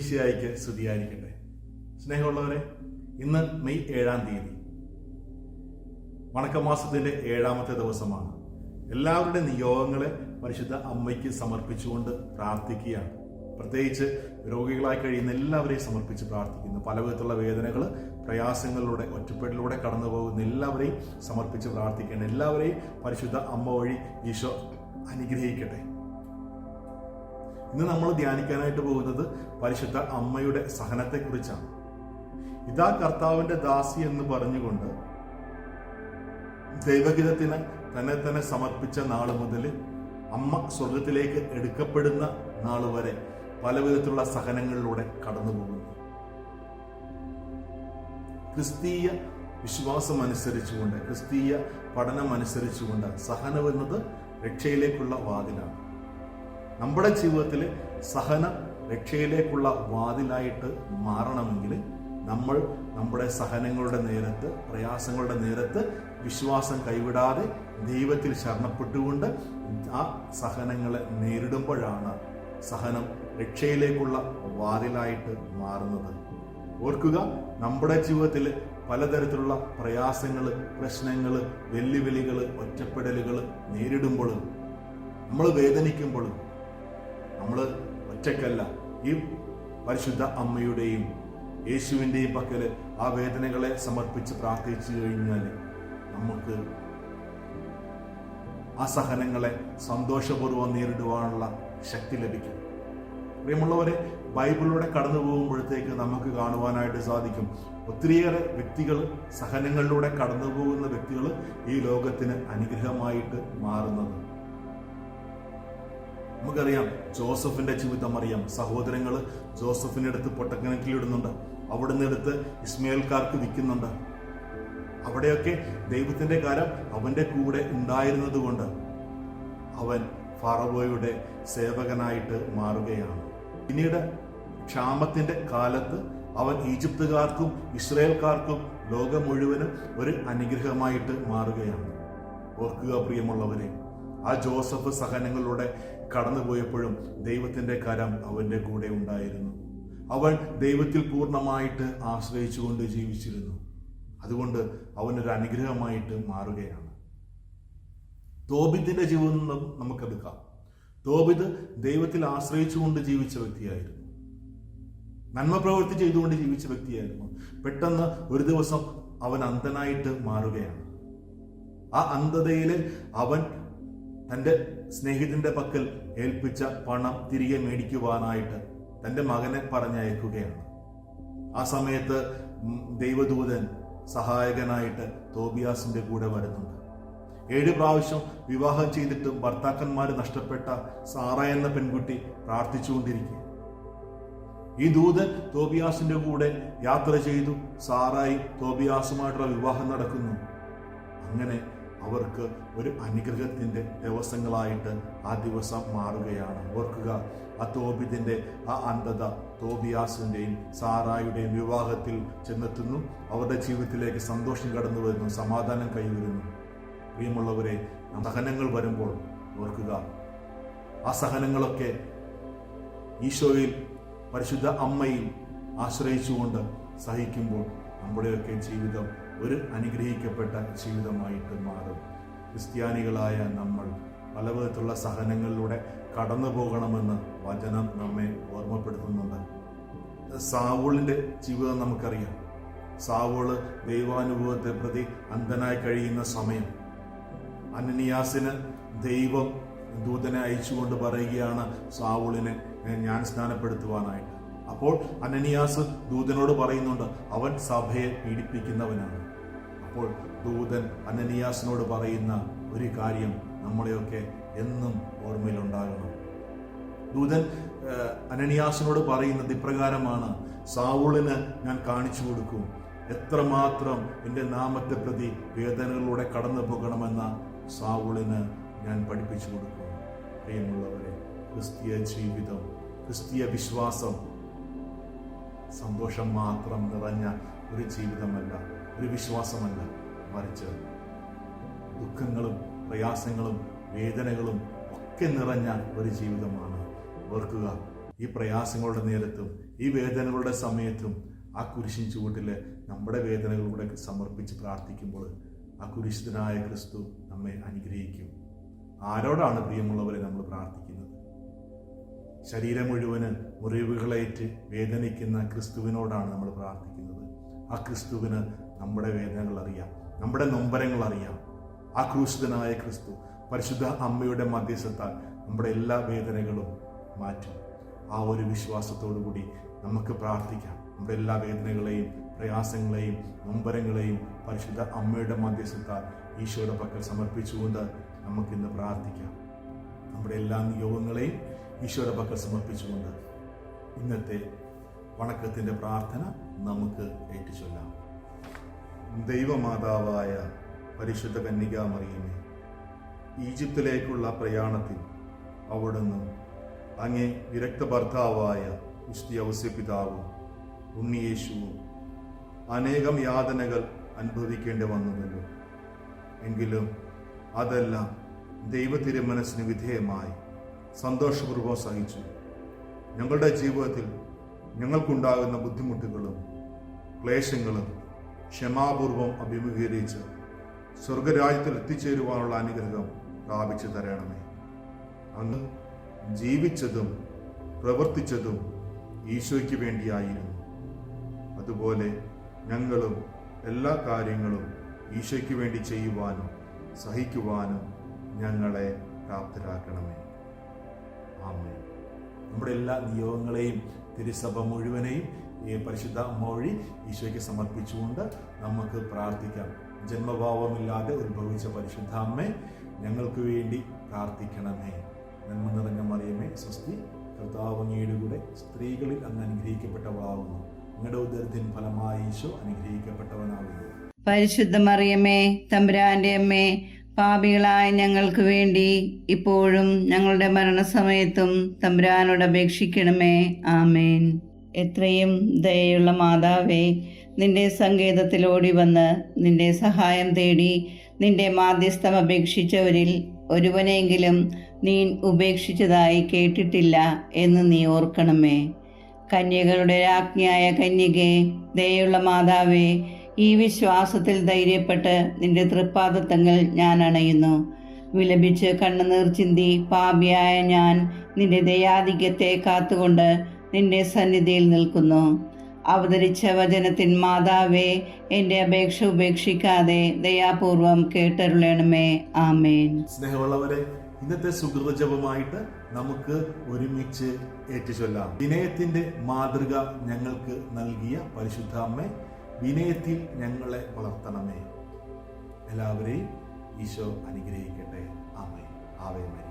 ഈശോമിശിയായിക്ക് സ്തുതിയായിരിക്കട്ടെ. സ്നേഹമുള്ളവരെ ഇന്ന് മെയ് ഏഴാം തീയതി. വണക്കമാസത്തിന്റെ ഏഴാമത്തെ ദിവസമാണ്. എല്ലാവരുടെ നിയോഗങ്ങളെ പരിശുദ്ധ അമ്മയ്ക്ക് സമർപ്പിച്ചുകൊണ്ട് പ്രാർത്ഥിക്കുകയാണ്. പ്രത്യേകിച്ച് രോഗികളായി കഴിയുന്ന എല്ലാവരെയും സമർപ്പിച്ച് പ്രാർത്ഥിക്കുന്നു. പല വിധത്തിലുള്ള വേദനകൾ പ്രയാസങ്ങളിലൂടെ ഒറ്റപ്പെടലിലൂടെ കടന്നു പോകുന്ന എല്ലാവരെയും സമർപ്പിച്ച് പ്രാർത്ഥിക്കണം എല്ലാവരെയും പരിശുദ്ധ അമ്മ വഴി ഈശോ അനുഗ്രഹിക്കട്ടെ. ഇന്ന് നമ്മൾ ധ്യാനിക്കാനായിട്ട് പോകുന്നത് പരിശുദ്ധ അമ്മയുടെ സഹനത്തെ കുറിച്ചാണ് ഇതാ കർത്താവിന്റെ ദാസി എന്ന് പറഞ്ഞുകൊണ്ട് ദൈവഹിതത്തിന് തന്നെ തന്നെ സമർപ്പിച്ച നാൾ മുതൽ അമ്മ സ്വർഗത്തിലേക്ക് എടുക്കപ്പെടുന്ന നാൾ വരെ പല വിധത്തിലുള്ള സഹനങ്ങളിലൂടെ കടന്നു പോകുന്നു. ക്രിസ്തീയ വിശ്വാസം അനുസരിച്ചുകൊണ്ട് ക്രിസ്തീയ പഠനം അനുസരിച്ചുകൊണ്ട് സഹനം എന്നത് രക്ഷയിലേക്കുള്ള വാതിലാണ്. നമ്മുടെ ജീവിതത്തിൽ സഹന രക്ഷയിലേക്കുള്ള വാതിലായിട്ട് മാറണമെങ്കിൽ നമ്മൾ നമ്മുടെ സഹനങ്ങളുടെ നേരത്ത് പ്രയാസങ്ങളുടെ നേരത്ത് വിശ്വാസം കൈവിടാതെ ദൈവത്തിൽ ശരണപ്പെട്ടുകൊണ്ട് ആ സഹനങ്ങളെ നേരിടുമ്പോഴാണ് സഹനം രക്ഷയിലേക്കുള്ള വാതിലായിട്ട് മാറുന്നത്. ഓർക്കുക നമ്മുടെ ജീവിതത്തിൽ പലതരത്തിലുള്ള പ്രയാസങ്ങൾ പ്രശ്നങ്ങൾ വെല്ലുവിളികൾ ഒറ്റപ്പെടലുകൾ നേരിടുമ്പോഴും നമ്മൾ വേദനിക്കുമ്പോൾ നമ്മൾ ഒറ്റക്കല്ല ഈ പരിശുദ്ധ അമ്മയുടെയും യേശുവിന്റെയും പക്കൽ ആ വേദനകളെ സമർപ്പിച്ച് പ്രാർത്ഥിച്ചു കഴിഞ്ഞാൽ നമുക്ക് ആ സഹനങ്ങളെ സന്തോഷപൂർവം നേരിടുവാനുള്ള ശക്തി ലഭിക്കും. പ്രിയമുള്ളവരെ ബൈബിളിലൂടെ കടന്നു പോകുമ്പോഴത്തേക്ക് നമുക്ക് കാണുവാനായിട്ട് സാധിക്കും. ഒത്തിരിയേറെ വ്യക്തികൾ സഹനങ്ങളിലൂടെ കടന്നു പോകുന്ന വ്യക്തികൾ ഈ ലോകത്തിന് അനുഗ്രഹമായിട്ട് മാറുന്നത്. നമുക്കറിയാം ജോസഫിന്റെ ജീവിതം അറിയാം. സഹോദരങ്ങൾ ജോസഫിനെ അടുത്ത് പൊട്ടക്കിണക്കിലിടുന്നുണ്ട് അവിടെ നിന്ന് എടുത്ത് ഇസ്മയേൽക്കാർക്ക് വിൽക്കുന്നുണ്ട്. അവിടെയൊക്കെ ദൈവത്തിന്റെ കാലം അവന്റെ കൂടെ ഉണ്ടായിരുന്നത് കൊണ്ട് അവൻ ഫറവോയുടെ സേവകനായിട്ട് മാറുകയാണ്. പിന്നീട് ക്ഷാമത്തിന്റെ കാലത്ത് അവൻ ഈജിപ്തുകാർക്കും ഇസ്രയേൽക്കാർക്കും ലോകം മുഴുവനും ഒരു അനുഗ്രഹമായിട്ട് മാറുകയാണ്. ഓർക്കുക പ്രിയമുള്ളവരെ ആ ജോസഫ് സഹനങ്ങളിലൂടെ കടന്നുപോയപ്പോഴും ദൈവത്തിന്റെ കരം അവന്റെ കൂടെ ഉണ്ടായിരുന്നു. അവൻ ദൈവത്തിൽ പൂർണമായിട്ട് ആശ്രയിച്ചുകൊണ്ട് ജീവിച്ചിരുന്നു. അതുകൊണ്ട് അവനൊരു അനുഗ്രഹമായിട്ട് മാറുകയാണ്. തോബിത്തിന്റെ ജീവിതം നം- നമുക്കെടുക്കാം. തോബിത് ദൈവത്തിൽ ആശ്രയിച്ചുകൊണ്ട് ജീവിച്ച വ്യക്തിയായിരുന്നു. നന്മ പ്രവൃത്തി ചെയ്തുകൊണ്ട് ജീവിച്ച വ്യക്തിയായിരുന്നു. പെട്ടെന്ന് ഒരു ദിവസം അവൻ അന്ധനായിട്ട് മാറുകയാണ്. ആ അന്ധതയിൽ അവൻ തന്റെ സ്നേഹിതന്റെ പക്കൽ ഏൽപ്പിച്ച പണം തിരികെ മേടിക്കുവാനായിട്ട് തന്റെ മകനെ പറഞ്ഞയക്കുകയാണ്. ആ സമയത്ത് ദൈവദൂതൻ സഹായകനായിട്ട് തോബിയാസിന്റെ കൂടെ വരുന്നുണ്ട്. ഏഴ് പ്രാവശ്യം വിവാഹം ചെയ്തിട്ടും ഭർത്താക്കന്മാർ നഷ്ടപ്പെട്ട സാറ എന്ന പെൺകുട്ടി പ്രാർത്ഥിച്ചുകൊണ്ടിരിക്കുക ഈ ദൂതൻ തോബിയാസിന്റെ കൂടെ യാത്ര ചെയ്തു. സാറായി തോബിയാസുമായിട്ടുള്ള വിവാഹം നടക്കുന്നു. അങ്ങനെ അവർക്ക് ഒരു അനുഗ്രഹത്തിന്റെ ദിവസങ്ങളായിട്ട് ആ ദിവസം മാറുകയാണ്. ഓർക്കുക ആ തോബിതിന്റെ ആ അന്ധത തോബിയാസിന്റെയും സാറായുടെയും വിവാഹത്തിൽ ചെന്നെത്തുന്നു. അവരുടെ ജീവിതത്തിലേക്ക് സന്തോഷം കടന്നു വരുന്നു സമാധാനം കൈവരുന്നു. പ്രിയമുള്ളവരെ സഹനങ്ങൾ വരുമ്പോൾ ഓർക്കുക ആ സഹനങ്ങളൊക്കെ ഈശോയിൽ പരിശുദ്ധ അമ്മയിൽ ആശ്രയിച്ചുകൊണ്ട് സഹിക്കുമ്പോൾ നമ്മുടെയൊക്കെ ജീവിതം ഒരു അനുഗ്രഹിക്കപ്പെട്ട ജീവിതമായിട്ട് മാറും. ക്രിസ്ത്യാനികളായ നമ്മൾ പല വിധത്തിലുള്ള സഹനങ്ങളിലൂടെ കടന്നു പോകണമെന്ന് വചനം നമ്മെ ഓർമ്മപ്പെടുത്തുന്നുണ്ട്. സാവൂളിന്റെ ജീവിതം നമുക്കറിയാം. സാവൂൾ ദൈവാനുഭവത്തെ പ്രതി അന്ധനായി കഴിയുന്ന സമയം. അനനിയാസിന് ദൈവം ദൂതനെ അയച്ചുകൊണ്ട് പറയുകയാണ് സാവൂളിനെ ഞാൻ സ്നാനപ്പെടുത്തുവാനായിട്ട്. അപ്പോൾ അനനിയാസ് ദൂതനോട് പറയുന്നുണ്ട് അവൻ സഭയെ പീഡിപ്പിക്കുന്നവനാണ്. അപ്പോൾ ദൂതൻ അനനിയാസിനോട് പറയുന്ന ഒരു കാര്യം നമ്മളെയൊക്കെ എന്നും ഓർമ്മയിലുണ്ടാകണം. ദൂതൻ അനനിയാസിനോട് പറയുന്നത് ഇപ്രകാരമാണ് സാവൂളിന് ഞാൻ കാണിച്ചു കൊടുക്കും. എത്രമാത്രം എന്റെ നാമത്തെ പ്രതി വേദനകളിലൂടെ കടന്നു പോകണമെന്ന സാവൂളിന് ഞാൻ പഠിപ്പിച്ചു കൊടുക്കും. പ്രിയമുള്ളവരെ ക്രിസ്തീയ ജീവിതം ക്രിസ്തീയ വിശ്വാസം സന്തോഷം മാത്രം നിറഞ്ഞ ഒരു ജീവിതമല്ല ഒരു വിശ്വാസമല്ല. മറിച്ച് ദുഃഖങ്ങളും പ്രയാസങ്ങളും വേദനകളും ഒക്കെ നിറഞ്ഞ ഒരു ജീവിതമാണ്. ഓർക്കുക ഈ പ്രയാസങ്ങളുടെ നേരത്തും ഈ വേദനകളുടെ സമയത്തും ആ കുരിശിൻ ചുവട്ടിലെ നമ്മുടെ വേദനകളുടെ സമർപ്പിച്ച് പ്രാർത്ഥിക്കുമ്പോൾ ആ കുരിശിതനായ ക്രിസ്തു നമ്മെ അനുഗ്രഹിക്കും. ആരോടാണ് പ്രിയമുള്ളവരെ നമ്മൾ പ്രാർത്ഥിക്കുന്നത്? ശരീരം മുഴുവൻ മുറിവുകളേറ്റ് വേദനിക്കുന്ന ക്രിസ്തുവിനോടാണ് നമ്മൾ പ്രാർത്ഥിക്കുന്നത്. ആ ക്രിസ്തുവിന് നമ്മുടെ വേദനകൾ അറിയാം. നമ്മുടെ നൊമ്പരങ്ങൾ അറിയാം. ആ ക്രൂശിതനായ ക്രിസ്തു പരിശുദ്ധ അമ്മയുടെ മധ്യസ്ഥത്താൽ നമ്മുടെ എല്ലാ വേദനകളും മാറ്റും. ആ ഒരു വിശ്വാസത്തോടു കൂടി നമുക്ക് പ്രാർത്ഥിക്കാം. നമ്മുടെ എല്ലാ വേദനകളെയും പ്രയാസങ്ങളെയും നൊമ്പരങ്ങളെയും പരിശുദ്ധ അമ്മയുടെ മധ്യസ്ഥത്താൽ ഈശോയുടെ പക്കൽ സമർപ്പിച്ചുകൊണ്ട് നമുക്കിന്ന് പ്രാർത്ഥിക്കാം. നമ്മുടെ എല്ലാ നിയോഗങ്ങളെയും ഈശോയുടെ പക്കൽ സമർപ്പിച്ചുകൊണ്ട് ഇന്നത്തെ വണക്കത്തിന്റെ പ്രാർത്ഥന നമുക്ക് ഏറ്റുചൊല്ലാം. ദൈവമാതാവായ പരിശുദ്ധ കന്യകാമറിയമേ ഈജിപ്തിലേക്കുള്ള പ്രയാണത്തിൽ അവിടുന്ന് അങ്ങേ വിരക്ത ഭർത്താവായ വിശുദ്ധ ഔസ്യപിതാവും ഉണ്ണിയേശുവും അനേകം യാതനകൾ അനുഭവിക്കേണ്ടി വന്നുവല്ലോ എങ്കിലും അതെല്ലാം ദൈവ തിരുമനസ്സിന് വിധേയമായി. സന്തോഷപൂർവം സഹിച്ചു. ഞങ്ങളുടെ ജീവിതത്തിൽ ഞങ്ങൾക്കുണ്ടാകുന്ന ബുദ്ധിമുട്ടുകളും ക്ലേശങ്ങളും ക്ഷമാപൂർവം അഭിമുഖീകരിച്ച് സ്വർഗരാജ്യത്തിൽ എത്തിച്ചേരുവാനുള്ള അനുഗ്രഹം പ്രാപിച്ചു തരണമേ. അങ്ങ് ജീവിച്ചതും പ്രവർത്തിച്ചതും ഈശോയ്ക്ക് വേണ്ടിയായിരുന്നു. അതുപോലെ ഞങ്ങളും എല്ലാ കാര്യങ്ങളും ഈശോയ്ക്ക് വേണ്ടി ചെയ്യുവാനും സഹിക്കുവാനും ഞങ്ങളെ പ്രാപ്തരാക്കണമേ. ആമേ നമ്മുടെ എല്ലാ നിയോഗങ്ങളെയും തിരുസഭ മുഴുവനെയും ഈ പരിശുദ്ധ വഴി ഈശോയ്ക്ക് സമർപ്പിച്ചുകൊണ്ട് നമുക്ക് പ്രാർത്ഥിക്കാം. ജന്മഭാവമില്ലാതെ ഉത്ഭവിച്ച പരിശുദ്ധ അമ്മേ ഞങ്ങൾക്ക് വേണ്ടി പ്രാർത്ഥിക്കണമേ. നന്മ നിറഞ്ഞ മറിയമേ സ്വസ്തി കർത്താവ് അങ്ങയുടെ കൂടെ സ്ത്രീകളിൽ അങ്ങ് അനുഗ്രഹിക്കപ്പെട്ടവളാകുന്നു അങ്ങയുടെ ഉദരത്തിൻ ഫലമായി ഈശോ അനുഗ്രഹിക്കപ്പെട്ടവനാകുന്നു പരിശുദ്ധ മറിയമേ തമ്പുരാന്റെ അമ്മേ പാപികളായ ഞങ്ങൾക്ക് വേണ്ടി ഇപ്പോഴും ഞങ്ങളുടെ മരണസമയത്തും തമ്പുരാനോട് അപേക്ഷിക്കണമേ. ആമേൻ. എത്രയും ദയയുള്ള മാതാവേ നിന്റെ സങ്കേതത്തിലോടി വന്ന് നിന്റെ സഹായം തേടി നിന്റെ മാധ്യസ്ഥം അപേക്ഷിച്ചവരിൽ ഒരുവനെങ്കിലും നീ ഉപേക്ഷിച്ചതായി കേട്ടിട്ടില്ല എന്ന് നീ ഓർക്കണമേ. കന്യകളുടെ രാജ്ഞിയായ കന്യകെ ദയുള്ള മാതാവേ ഈ വിശ്വാസത്തിൽ ധൈര്യപ്പെട്ട് നിന്റെ തൃപ്പാദത്തങ്ങൾ ഞാൻ അണയുന്നു. വിലപിച്ച് കണ്ണുനീർ ചിന്തി പാപിയായ ഞാൻ നിന്റെ ദയാധിക്യത്തെ കാത്തുകൊണ്ട് നിന്റെ സന്നിധിയിൽ നിൽക്കുന്നു. അവതരിച്ച വചനത്തിൻ മാതാവേ എന്റെ അപേക്ഷ ഉപേക്ഷിക്കാതെ ദയാപൂർവം കേട്ടരുളണമേ. ആമേൻ. സ്നേഹമുള്ളവരെ ഇന്നത്തെ സുഹൃതജപമായിട്ട് നമുക്ക് ഒരുമിച്ച് ഏറ്റുചൊല്ലാം. വിനയത്തിന്റെ മാതൃക ഞങ്ങൾക്ക് നൽകിയ പരിശുദ്ധ അമ്മ വിനയത്തിൽ ഞങ്ങളെ വളർത്തണമേ. എല്ലാവരെയും ഈശോ അനുഗ്രഹിക്കട്ടെ. ആമേ ആവേ മരി